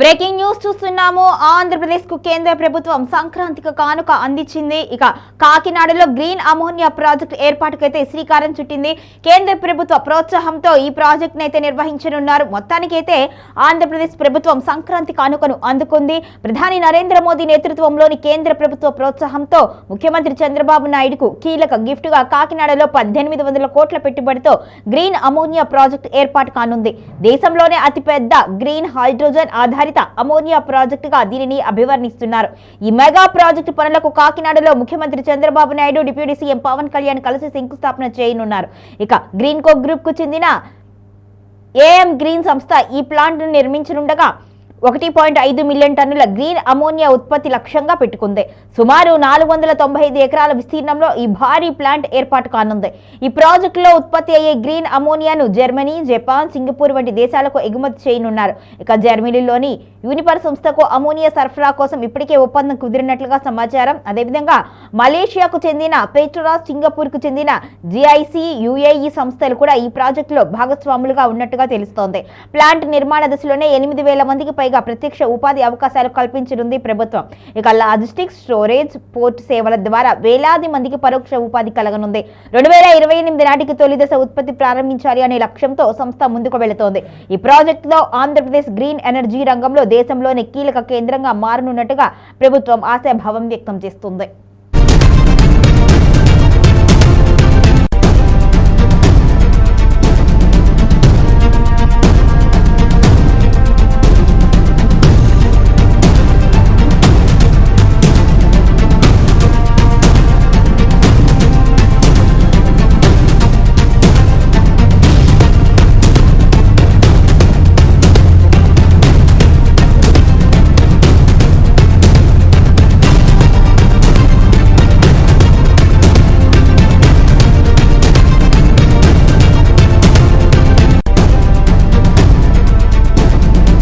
Breaking news చూస్తున్నాము. ఆంధ్రప్రదేశ్కు కేంద్ర ప్రభుత్వం సంక్రాంతికి కానుక అందించింది. ఇక కాకినాడలో గ్రీన్ అమోనియా ప్రాజెక్ట్ ఏర్పాటుకైతే శ్రీకారం చుట్టింది. కేంద్ర ప్రభుత్వ ప్రోత్సాహంతో ఈ ప్రాజెక్ట్ అయితే నిర్వహించనున్నారు. మొత్తానికైతే ఆంధ్రప్రదేశ్ ప్రభుత్వం సంక్రాంతి కానుకను అందుకుంది. ప్రధాని నరేంద్ర మోదీ నేతృత్వంలోని కేంద్ర ప్రభుత్వ ప్రోత్సాహంతో ముఖ్యమంత్రి చంద్రబాబు నాయుడుకు కీలక గిఫ్ట్గా కాకినాడలో పద్దెనిమిది వందల కోట్ల పెట్టుబడితో గ్రీన్ అమోనియా ప్రాజెక్ట్ ఏర్పాటు కానుంది. దేశంలోనే అతిపెద్ద గ్రీన్ హైడ్రోజన్ ఆధారిత అమోనియా ప్రాజెక్టుగా దీనిని అభివర్ణిస్తున్నారు. ఈ మెగా ప్రాజెక్టు పనులకు కాకినాడలో ముఖ్యమంత్రి చంద్రబాబు నాయుడు డిప్యూటీ సీఎం పవన్ కళ్యాణ్ కలిసి శంకుస్థాపన చేయనున్నారు. ఇక గ్రీన్ కో గ్రూప్కు చెందిన ఏఎం గ్రీన్ సంస్థ ఈ ప్లాంట్ నిర్మించనుండగా ఒకటి పాయింట్ ఐదు మిలియన్ టన్నుల గ్రీన్ అమోనియా ఉత్పత్తి లక్ష్యంగా పెట్టుకుంది. సుమారు నాలుగు వందల తొంభై ఐదు ఎకరాల విస్తీర్ణంలో ఈ భారీ ప్లాంట్ ఏర్పాటు కానుంది. ఈ ప్రాజెక్టులో ఉత్పత్తి అయ్యే గ్రీన్ అమోనియాను జర్మనీ జపాన్ సింగపూర్ వంటి దేశాలకు ఎగుమతి చేయనున్నారు. ఇక జర్మనీలోని యూనిపర్ సంస్థకు అమోనియా సరఫరా కోసం ఇప్పటికే ఒప్పందం కుదిరినట్లుగా సమాచారం. అదేవిధంగా మలేషియాకు చెందిన పెట్రోరాస్ సింగపూర్కు చెందిన జిఐసి యుఏఈ సంస్థలు కూడా ఈ ప్రాజెక్టులో భాగస్వాములుగా ఉన్నట్టుగా తెలుస్తోంది. ప్లాంట్ నిర్మాణ దశలోనే ఎనిమిది వేల మందికి పై పైగా ప్రత్యక్ష ఉపాధి అవకాశాలు కల్పించనుంది ప్రభుత్వం. ఇక లాజిస్టిక్స్ స్టోరేజ్ పోర్ట్ సేవల ద్వారా వేలాది మందికి పరోక్ష ఉపాధి కలగనుంది. రెండు వేల ఇరవై ఎనిమిది నాటికి తొలి దశ ఉత్పత్తి ప్రారంభించాలి అనే లక్ష్యంతో సంస్థ ముందుకు వెళుతోంది. ఈ ప్రాజెక్టులో ఆంధ్రప్రదేశ్ గ్రీన్ ఎనర్జీ రంగంలో దేశంలోనే కీలక కేంద్రంగా మారనున్నట్టుగా ప్రభుత్వం ఆశాభావం వ్యక్తం చేస్తుంది.